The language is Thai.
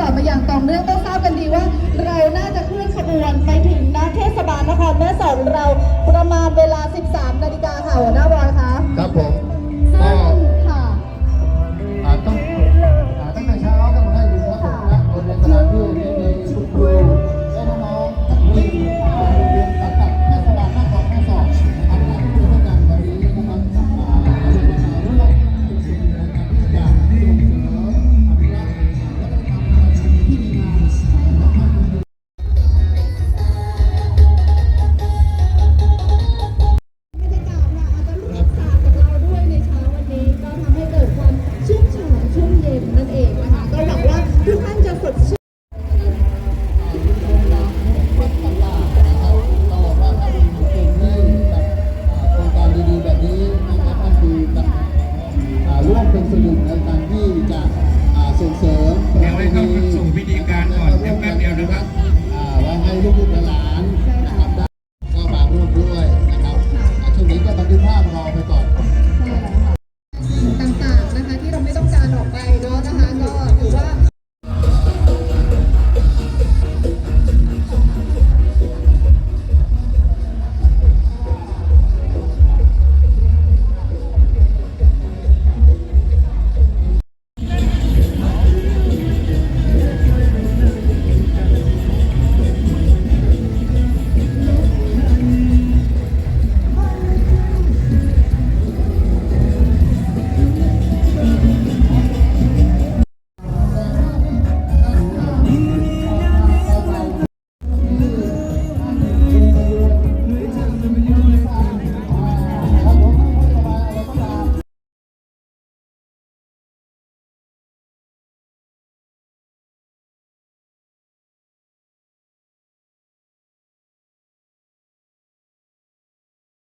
ต่อมาอย่างต่อเนื่องต้องทราบกันดีว่า เราน่าจะเคลื่อนขบวนไปถึงนักเทศบาลนครแม่สอดเรา ช่วงเย็นนั่นเองนะคะก็หวังว่าทุกท่านจะสดชื่น